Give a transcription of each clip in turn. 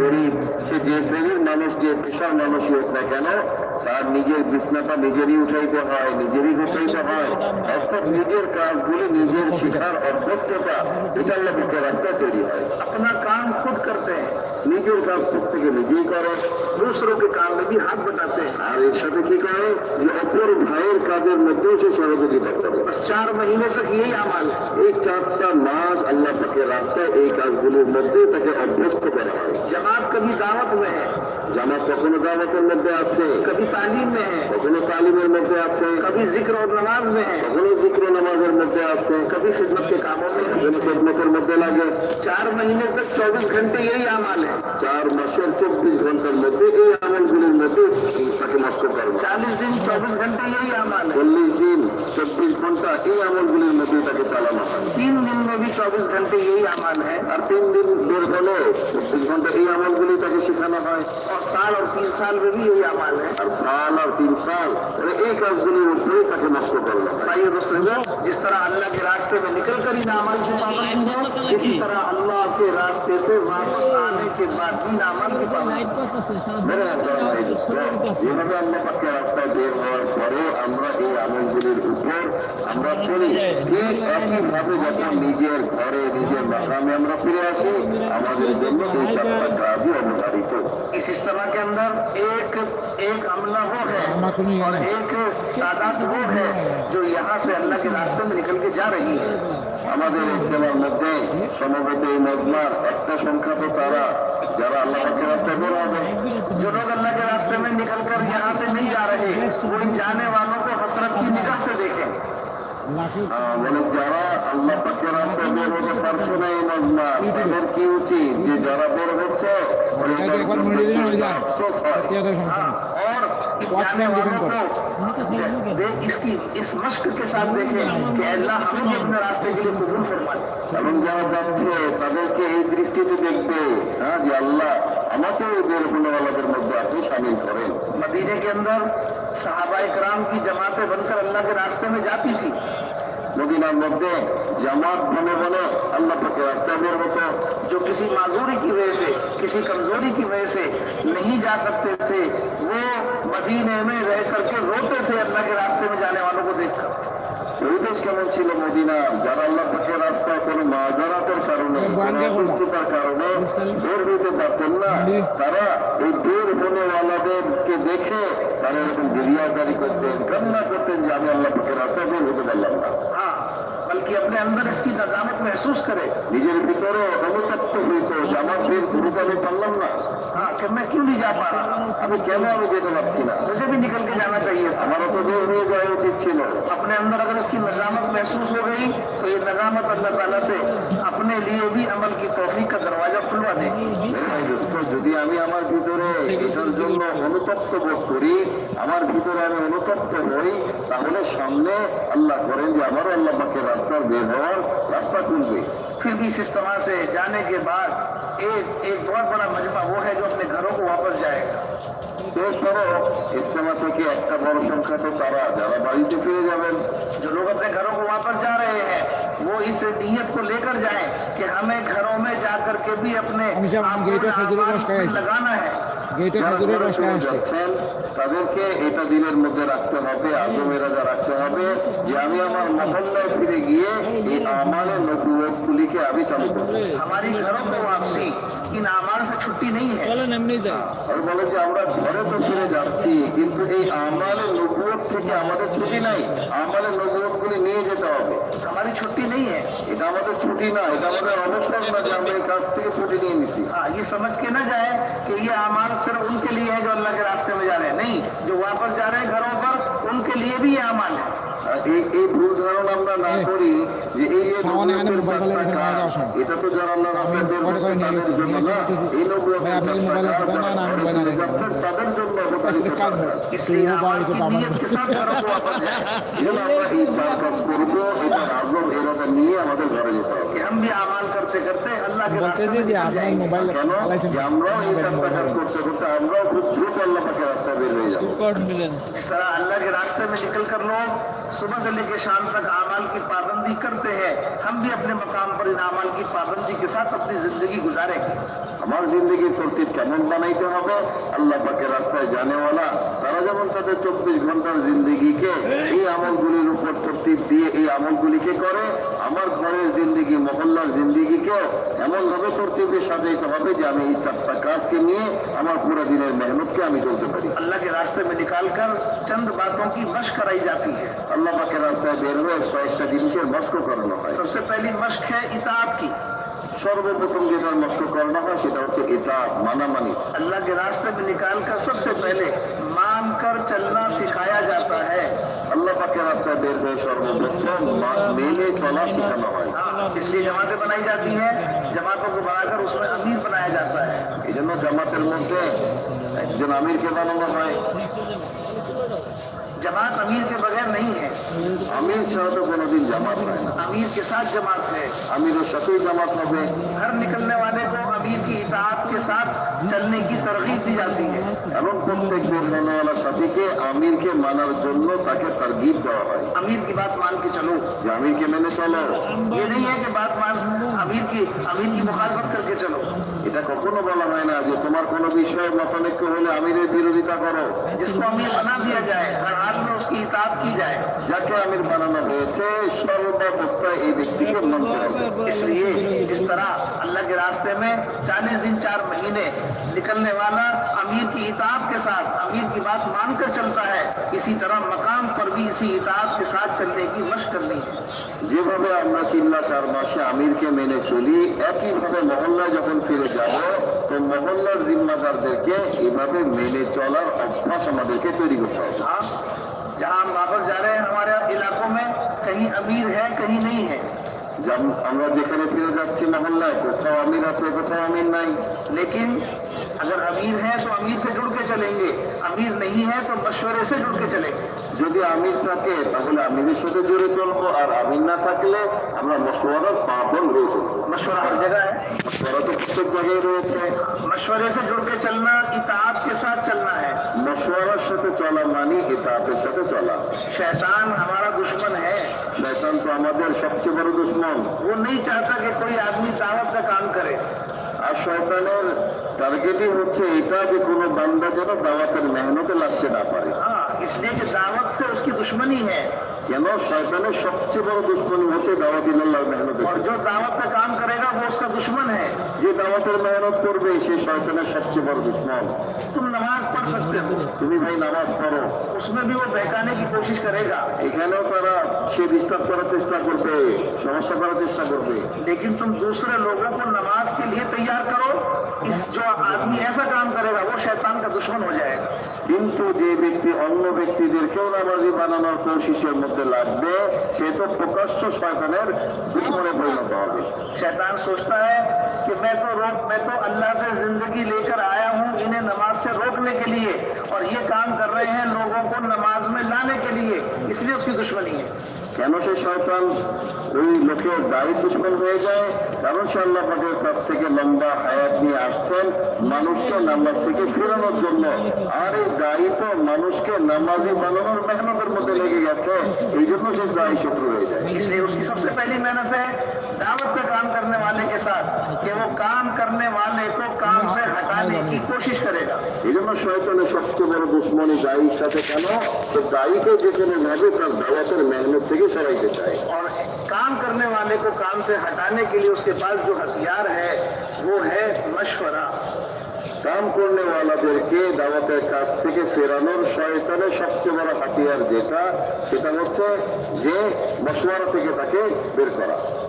مانوس پشار مانس ہی کن ترجیح جیشنتا اٹھائیے اردا کام کرتا رکھتا تر آپ دوسروں کے کام میں بھی ہاتھ بٹاتے ہیں بس چار مہینے تک یہی ہے ایک چاہتا ماز اللہ تک کے راستہ ایک آج بل مدد کرے جب آپ کبھی دعوت ہوئے ہیں جمع دانے نتعاج سے کبھی تعلیم میں ہے کنو تعلیم اور نتعاج سے کبھی ذکر اور نماز میں ہے کنو ذکر و نماز اور نتعاج سے کبھی خدمت کے کاموں میں خدمت مزے لگے چار مہینے تک چوبیس گھنٹے یہی ہے چار مشور چوتیس گھنٹے یہی گلی متعدد چالیس دن چوبیس گھنٹے یہی ہے চব্বিশ ঘন্টা এই আমলগুলির মধ্যে তাকে চালানো হয় তিন দিন নবী চব্বিশ ঘন্টা এই আমল হ্যাঁ আর তিন দিন বের হলে চব্বিশ ঘন্টা এই আমলগুলি তাকে শেখানো হয় আর সাল আর তিন সাল বেবি এই আমল হ্যাঁ আর সাল আর তিন সাল এই কাজগুলির উপরেই তাকে নষ্ট ایک تعداد وہ ہے جو یہاں سے اللہ کے راستے میں نکل کے جا رہی ہے ہمارے اجتماع مدد اللہ کے راستے میں رہے جو جانے والوں کو بسرت کی نکل سے ہاں، وہ دیکھے جارا اللہ تک کے راستے بولے پرسوں کیونچی افسوس ہے واچ ٹائم کرو اس کی اس مشق کے ساتھ دیکھیں کہ اللہ ہمیں بھی اپنے راستے کے لیے قبول فرمائے سمجھا جاتے ہیں قدر کے ایک درستی تو دیکھتے ہیں جو جی، اللہ ہمیں تو دیر ہونے والا در مدعہ کو شامل کرے مدینہ کے اندر صحابہ اکرام کی جماعتیں بن کر اللہ کے راستے میں جاتی تھی مدینہ مدعہ جماعت بنے بنے اللہ پر کے راستے میں ہوتا جو کسی معذوری کی وجہ سے کسی کمزوری کی وجہ سے نہیں جا سکتے تھے وہ मदीने में रह करके रोते थे अल्लाह के रास्ते में जाने वालों को देखकर পরিবেশ কেমন আল্লাহ কারণে অসুস্থতার কারণে বের হইতে পারতেন দেখে তারা এরকম গিরিয়াজারি করতেন কান্না করতেন যে আল্লাহ পাখের রাস্তা বের बल्कि अपने अंदर इसकी नजामत महसूस करे निजे भीतरे অনুতপ্ত হইতো যে আমার ফের গুরু আমি পারলাম না হ্যাঁ কেমনে কেউ নিয়ে যা পারা আমি কেন আমি যেতে পারছি না मुझे भी निकल के जाना चाहिए हमारा तो दूर हो जाए उचित ছিল अपने अंदर अगर इसकी नजामत महसूस हो गई तो ये नजामत अल्लाह ताला से अपने लिए भी अमल की तौफीक का दरवाजा खुलवा दे दोस्तों যদি আমি আমার ভিতরে এটার জন্য অনুতপ্ত বোধ করি আমার ভিতরে আমি অনুতপ্ত হই তাহলে সামনে আল্লাহ করেন যে আমারও আল্লাহ পাকে اور بے غور نسبت مل گئی پھر بھی اس اجتماع سے جانے کے بعد ایک ایک بہت بڑا مجمع وہ ہے جو اپنے گھروں کو واپس جائے گا دیکھ کرو اجتماع تو کیا ایک بڑا شنکھا تو سارا جانا بھائی سے پھر جب جو لوگ اپنے گھروں کو واپس جا رہے ہیں وہ اس نیت کو لے کر جائیں کہ ہمیں گھروں میں جا کر کے بھی اپنے آپ کو لگانا ہے گیٹے خدروں میں شکایش مدد رکھتے محلے نہیں ہماری چھٹی نہیں ہے کہ یہ ہمارے ان کے لیے راستہ میں جانے نہیں جو واپس جا رہے ہیں گھروں پر ان کے لیے بھی یہ امن ہے ہم بھی آمان سب کرتے اس طرح انڈا کے راستے میں نکل کر لوگ صبح سے لے کے شام تک آمال کی پابندی کرتے ہیں ہم بھی اپنے مقام پر ان اعمال کی پابندی کے ساتھ اپنی زندگی گزارے আমার জিন্দগির তরতিব কেমন বানাইতে হবে আল্লাহ পাকে রাস্তায় জানেওয়ালা তারা যেমন তাদের চব্বিশ ঘন্টার জিন্দগিকে এই আমলগুলির উপর তরতিব দিয়ে এই আমলগুলিকে করে আমার ঘরের জিন্দগি মহল্লার জিন্দগিকেও এমনভাবে তরতিবে সাজাইতে হবে যে আমি এই চারটা কাজকে নিয়ে আমার পুরো দিনের মেহনতকে আমি চলতে পারি আল্লাহকে রাস্তায় মে নিকাল কর চন্দ বাতোं কি মশ করাই जाती है अल्लाह पाके रास्ते बेर हुए कয়েকটা জিনিসের মস্ক করানো হয় সবসে পহলি मश्क হ্যাঁ ইতাব কি سروپرتم جو مشکو کرنا ہے سیٹا ہوتے اطاعت مانا اللہ کے راستے میں نکال کر سب سے پہلے مان کر چلنا سکھایا جاتا ہے اللہ کا کے راستے دیر دیر سروپرتم میلے چلا سکھانا ہے ہاں، اس لیے جماعتیں بنائی جاتی ہیں جماعتوں کو بنا کر اس میں امیر بنایا جاتا ہے جنہوں جماعت المسجد جن امیر کے بانوں میں ہوئے جماعت امیر کے بغیر نہیں ہے امیر چھوٹے کو جماعت ہے امیر کے ساتھ جماعت ہے امیر و شفیح جماعت ہو گئے گھر نکلنے والے کو امیر کی اطاعت کے ساتھ چلنے کی ترغیب دی جاتی ہے چلو کم میں گیل لینے والا شفیح کے امیر کے مان چل لو تاکہ ترغیب دعا ہو امیر کی بات مان کے چلو جی، کے میں نے کہنا ہے یہ نہیں ہے کہ بات مان کی مخالفت کر کے چلو کو ہے نا جو تمہارے کو بولے امیر کرو جس کو امیر بنا دیا جائے ہر ہاتھ میں اس کی اتاب کی جائے جب کے امیر بنانا دے تو اس لیے اس طرح اللہ کے راستے میں چالیس دن چار مہینے نکلنے والا امیر کی اتاب کے ساتھ امیر کی بات مان کر چلتا ہے اسی طرح مکان پر بھی اسی اتاب کے ساتھ چلنے کی مشق کرنی ہے যেভাবে আমরা جی بھائی ہمار باشیاں امیر کے میں نے چولی ایک ہی بھائی محل پھر جا رہے تو محل اور جا رہے ہیں ہمارے علاقوں میں کہیں امیر ہے کہیں نہیں ہے جب ہم پھر جاتی محل امیر آتے کتھا امیر نہیں لیکن اگر امیر ہے تو امیر سے جڑ کے چلیں گے امیر نہیں ہے تو مشورے سے جڑ کے چلیں گے যদি আমি থাকে তাহলে আমিরের সাথে জুড়ে চলবো আর আমির না থাকলে আমরা মশওয়ারা পাবন হয়ে চলবো মশওয়ারা হর জায়গায় তো প্রত্যেক জায়গায় রয়েছে মশওয়ারে সে জুড়কে চলনা ইতাআত সাথ চলনা হ্যায় মশওয়ারার সাথে চলা মানে ইতাআতের সাথে চলা শয়তান हमारा दुश्मन है शैतान तो हमारे सबसे बड़ा दुश्मन वो नहीं चाहता कि कोई आदमी दावत का काम करे আর শয়তানের টার্গেটই হচ্ছে এটা যে কোনো বান্দা যেন দাওয়াতের মেহনতে লাগতে না পারে اس لیے کہ دعوت سے اس کی دشمنی ہے یعنی شیطان سب سے بڑا دشمنی ہوتے دعوت اللہ محنت اور جو دعوت کا کام کرے گا وہ اس کا دشمن ہے یہ دعوت محنت اسے شیطان سب سے بڑا دشمن تم نماز پڑھ سکتے ہو تمہیں بھائی نماز پڑھو اس میں بھی وہ بہکانے کی کوشش کرے گا کہتے لیکن تم دوسرے لوگوں کو نماز کے لیے تیار کرو اس جو آدمی ایسا کام کرے گا وہ شیطان کا دشمن ہو جائے دشمنگے شیطان سوچتا ہے کہ میں تو روک میں تو اللہ سے زندگی لے کر آیا ہوں انہیں نماز سے روکنے کے لیے اور یہ کام کر رہے ہیں لوگوں کو نماز میں لانے کے لیے اس لیے اس کی دشمنی ہے কেন সে শয়তান ওই লোকের দায়ী দুশ্মন হয়ে যায় কারণ সে আল্লাহ পাকের কাছ থেকে লম্বা হায়াত নিয়ে আসছেন মানুষকে নামাজ থেকে ফেরানোর জন্য আর এই দায়ী তো মানুষকে নামাজি বানানোর মেহনতের মধ্যে লেগে গেছে এই জন্য সে দায়ী শত্রু হয়ে যায় دعوت کے کام کرنے والے کے ساتھ کہ وہ کام کرنے والے کو کام سے ہٹانے کی کوشش کرے گا محنت سے اور کام کرنے والے کو کام سے ہٹانے کے لیے اس کے پاس جو ہتھیار ہے وہ ہے مشورہ کام کرنے والا دیر کے دعوت کا پھیرانے فیرانور شویتوں نے سب سے بڑا ہتھیار دیکھا سیتا مطلب جے مشورہ پہ کے بیر کرا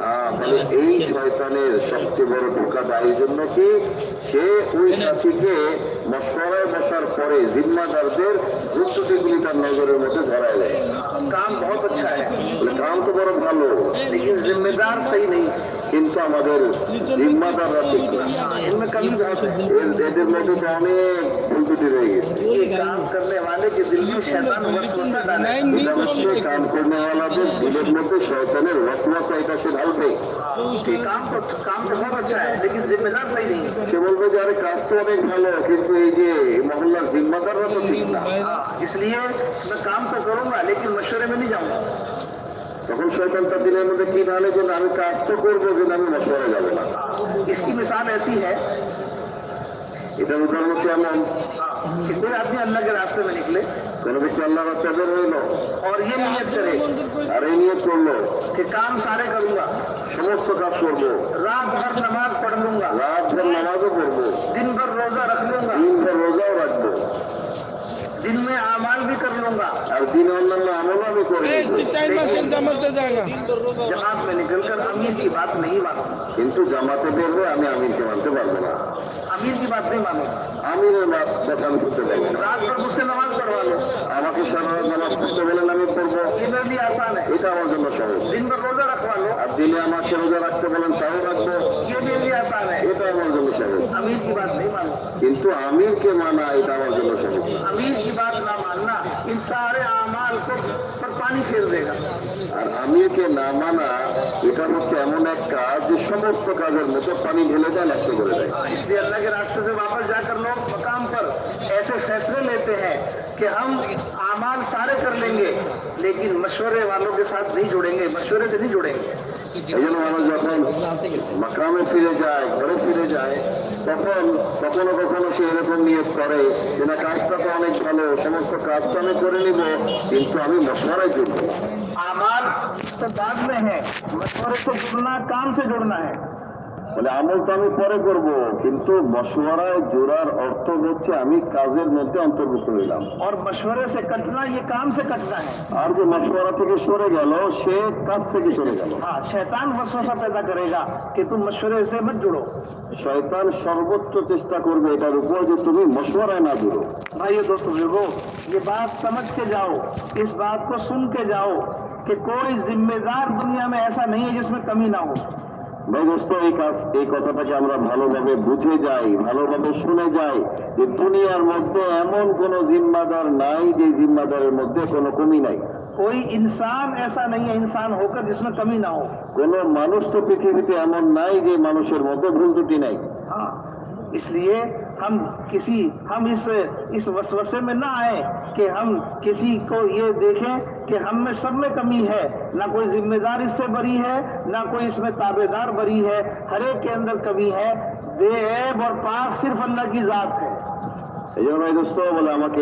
হ্যাঁ, মানে এই শয়তানের সবচেয়ে বড় ধোকা দেয় জন্য কি সে ওই সাথীকে মস্করায় বসার পরে জিম্মাদারদের দুষ্টতিগুলি তার নজরের মধ্যে ধরায় দেয় কাম বহুত আচ্ছা হ্যাঁ কাম তো বড় ভালো জিম্মেদার সেই নেই কিন্তু আমাদের জিম্মাদাররা ঠিক না এর মধ্যে তো অনেক رہے گی کام کرنے والے کے دل میں شیطان وسوسہ ڈالے اس میں کام کرنے بھی لیے میں کام تو کروں گا لیکن مشورے میں نہیں جاؤں گا دل میں کاشتو کو مشورے ڈالوں گا اس کی مثال ایسی ہے ادھر ادھر کتنے آدمی اللہ کے راستے میں نکلے اللہ کا لو اور یہ نیت کرے ارے نیت کر لو کہ کام سارے کروں گا کا چھوڑ دو رات بھر نماز پڑھ لوں گا رات بھر نمازوں پڑھ دو دن بھر روزہ رکھ لوں گا دن بھر روزہ رکھ دو دن میں امان بھی کر لوں گا اور دن اللہ میں آمولہ بھی کر لوں گا جماعت میں نکل کر تم کی بات نہیں مانوں بات جماعتیں دے رہے ہمیں بات ملا আমির কি বাদ দিয়ে মানুষ আমিরের আমি করতে পারি বসে নামাজ আমাকে সারা নামাজ পড়তে বলেন আমি পড়বো এটা আমার জন্য সহজ দিনভর রোজা আর দিনে আমাকে রোজা রাখতে বলেন তাও রাখবো ইমানি আসান এটা আমার জন্য সহজ আমি কি বাদ দিয়ে মানুষ কিন্তু আমিরকে মানা এটা আমার জন্য সহজ আমি কি বাদ না মাননা ইনসারে আমাল আমার اللہ کے راستے سے واپس جا کر لوگ مکام پر ایسے فیصلے لیتے ہیں کہ ہم امان سارے کر لیں گے لیکن مشورے والوں کے ساتھ نہیں جڑیں گے مشورے سے نہیں جڑیں گے مکان پھرے جائے بڑے پھرے جائے مشور ہیں مشوران سے جنا مشورہ جی ہم مشورے سے کٹنا یہ کام سے کٹنا ہے شیتان بسو سا پیدا کرے گا کہ تم مشورے سے مت جڑو شیتان سروچ چیشا کر دو ایک روپئے تمہیں مشورے نہ جڑو بھائی یہ دوست یہ بات سمجھ کے جاؤ اس بات کو سن کے جاؤ کی کوئی ذمے دار دنیا میں ایسا نہیں ہے جس میں کمی نہ ہو দোস্ত এই কাজ এই কথাটাকে আমরা ভালোভাবে বুঝে যাই ভালোভাবে শুনে যাই যে দুনিয়ার মধ্যে এমন কোন জিম্মাদার নাই যে জিম্মাদারের মধ্যে কোনো কমি নাই ওই ইনসান এসা নেই ইনসান হোক होकर কমি না ना কোন কোনো মানুষ তো পৃথিবীতে এমন নাই যে মানুষের মধ্যে ভুল ত্রুটি নাই হ্যাঁ ইসলিয়ে ہم کسی ہم اس اس وسوسے میں نہ آئیں کہ ہم کسی کو یہ دیکھیں کہ ہم میں سب میں کمی ہے نہ کوئی ذمہ دار اس سے بری ہے نہ کوئی اس میں تابے دار بری ہے ہر ایک کے اندر کمی ہے بے عیب اور پاک صرف اللہ کی ذات ہے আসতে হবে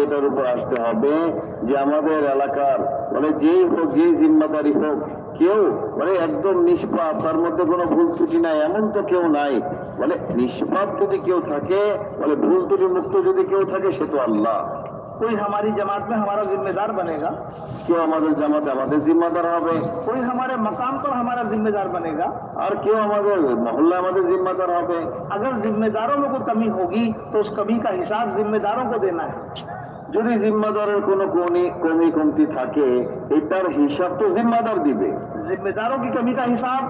যে আমাদের এলাকার মানে যেই হোক যেই জিম্মাদারি হোক কেউ মানে একদম নিষ্পাপ তার মধ্যে কোনো ভুল ত্রুটি নাই এমন তো কেউ নাই বলে নিষ্পাপ যদি কেউ থাকে বলে ভুল ত্রুটি মুক্ত যদি কেউ থাকে সে তো আল্লাহ कोई हमारी जमात में हमारा जिम्मेदार बनेगा क्यों हमारे जमात हमारे जिम्मेदार হবে कोई हमारे मकाम पर हमारा जिम्मेदार बनेगा और क्यों हमारे मोहल्ला हमारे जिम्मेदार হবে अगर जिम्मेदारों में कोई कमी होगी तो उस कमी का हिसाब जिम्मेदारों को देना है যদি জিম্মাদারের কোনো কমি কমি কমতি থাকে এটার হিসাব তো জিম্মাদার দিবে জিম্মেদারও কি কমি কা হিসাব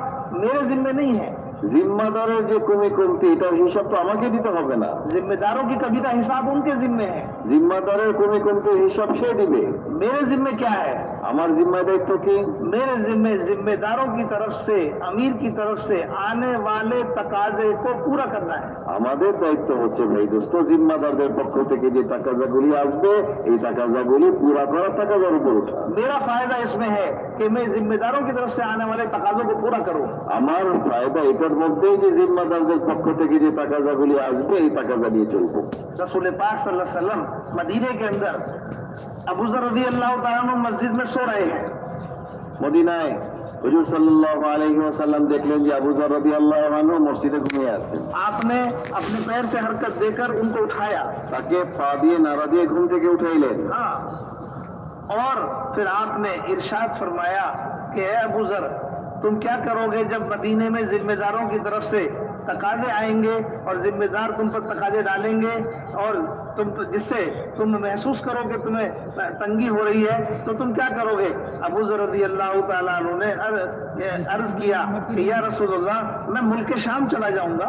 মেরে জিম্মে নেই হ্যাঁ জিম্মাদারের যে কমি কমতি এটার হিসাব তো আমাকে দিতে হবে না জিম্মেদারও কি কবি হিসাব উনকে জিম্মে হ্যাঁ জিম্মাদারের কমি কমতি হিসাব সে দিবে মেরে জিম্মে ক্যা হ্যাঁ ہمارے ذمہ دے تو کی میرے ذمہ ذمہ داروں کی طرف سے امیر کی طرف سے آنے والے تقاضے کو پورا کرنا ہے ہمارے دائت تو ہوچے بھائی دوستو ذمہ دار دے پکھو تے کہ یہ تقاضا گولی آج دے یہ تقاضا گولی پورا کرا تقاضا روپ اٹھا میرا فائدہ اس میں ہے کہ میں ذمہ داروں کی طرف سے آنے والے تقاضوں کو پورا کروں ہمارا فائدہ اکر مدد ہے کہ ذمہ دار دے پکھو تے کہ یہ تقاضا گولی آج دے یہ تقاضا دیے چلو رسول پاک صلی اللہ علیہ وسلم مدینہ کے اندر ابو ذر رضی اللہ تعالیٰ مسجد میں سو رہے ہیں مدینہ حضور صلی اللہ علیہ وسلم دیکھ لیں جی ابو ذر رضی اللہ عنہ مسجد گھومے آتے آپ نے اپنے پیر سے حرکت دے کر ان کو اٹھایا تاکہ فادی ناراضی گھومتے کے اٹھائی لے ہاں اور پھر آپ نے ارشاد فرمایا کہ اے ابو ذر تم کیا کرو گے جب مدینے میں ذمہ داروں کی طرف سے تقاضے آئیں گے اور ذمہ دار تم پر تقاضے ڈالیں گے اور تم جس سے تم محسوس کرو کہ تمہیں تنگی ہو رہی ہے تو تم کیا کرو گے ابو رضی اللہ تعالیٰ عنہ نے عرض کیا کہ یا رسول اللہ میں ملک شام چلا جاؤں گا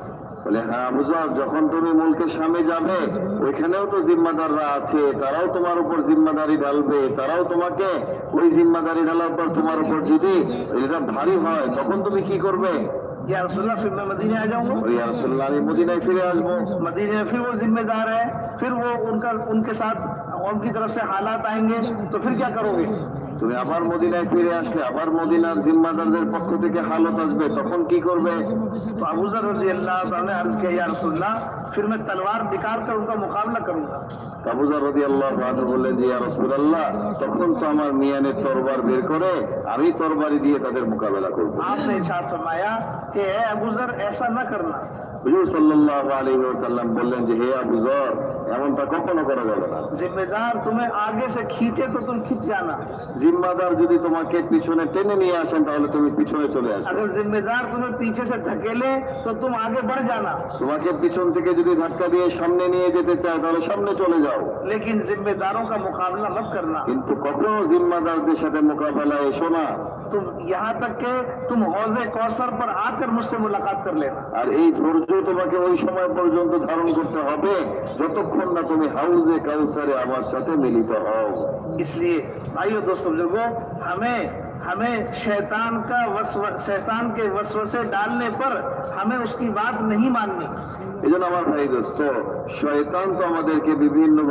বলে হ্যাঁ বুঝলাম যখন তুমি মুলকে সামনে যাবে ওইখানেও তো জিম্মাদাররা আছে তারাও তোমার উপর জিম্মাদারি ঢালবে তারাও তোমাকে ওই জিম্মাদারি ঢালার পর তোমার উপর যদি এটা ভারী হয় তখন তুমি কি করবে জিম্মেদার হ্যাঁ ফির উনকে সাথ তরফ হালাত আয়েঙ্গে তো ফির ক্যা করোগে তুমি আবার মদিনায় ফিরে আসলে আবার মদিনার জিম্মাদারদের পক্ষ থেকে হালত আসবে তখন কি করবে বললেন যে আমি তরবারি দিয়ে তাদের মোকাবেলা করব আপনি বললেন যে হে আবুজর এমনটা কখনো করা যাবে না জিম্মেদার তুমি আগে সে খিচে তো তুমি खींच जाना জিম্মাদার যদি তোমাকে পিছনে টেনে নিয়ে আসেন তাহলে তুমি পিছনে চলে আসো अगर जिम्मेदार तुम्हें पीछे से धकेले तो तुम आगे बढ़ जाना তোমাকে পিছন থেকে যদি ধাক্কা দিয়ে সামনে নিয়ে যেতে চায় তাহলে সামনে চলে যাও लेकिन जिम्मेदारों का मुकाबला मत करना কিন্তু কখনো জিম্মাদারদের সাথে মোকাবেলায় এসো না तुम यहाँ तक के तुम हौजे कौसर पर आकर मुझसे मुलाकात कर लेना আর এই ধৈর্য তোমাকে ওই সময় পর্যন্ত ধারণ করতে হবে যতক্ষণ না তুমি হাউজে কাউসারে আমার সাথে মিলিত হও इसलिए भाइयों दोस्तों بزرگوں ہمیں ہمیں شیطان کے وسو وسوسے ڈالنے پر ہمیں اس کی بات نہیں ماننی এজন্য আমার ভাই দোস্ত শয়তান তো আমাদেরকে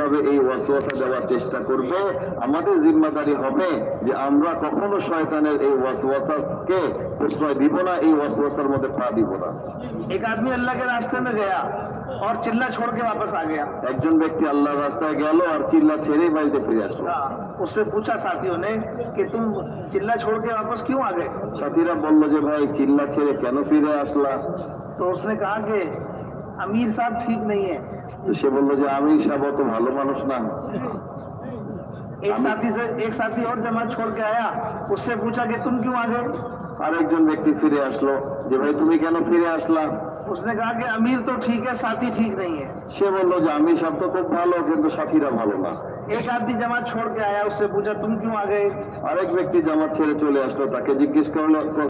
ভাবে এই ওয়াসওয়াসা দেওয়ার চেষ্টা করবে আমাদের জিম্মাদারি হবে যে আমরা কখনো শয়তানের এই ওয়াসওয়াসাকে প্রশ্রয় দিব না এই ওয়াসওয়াসার মধ্যে পা দিব না এক আদমি আল্লাহকে রাস্তা মে আর চিল্লা ছোড় কে वापस একজন ব্যক্তি আল্লাহর রাস্তায় গেল আর চিল্লা ছেড়ে বাড়িতে ফিরে আসলো उससे पूछा साथियों ने कि तुम चिल्ला छोड़ के वापस क्यों বলল যে ভাই চিল্লা ছেড়ে কেন ফিরে আসলা তো উসনে কাহা কে আমির সাহেব ঠিক নেই সে বললো যে আমির সাহেব অত ভালো মানুষ না उसने कहा अमीर तो ठीक है साथी ठीक नहीं है আমি সব তো খুব ভালো কিন্তু সাথীরা ভালো না এক জামাত छोड़ के आया उससे पूछा तुम क्यों आ गए আরেক ব্যক্তি জামাত ছেড়ে চলে আসলো তাকে জিজ্ঞেস করলো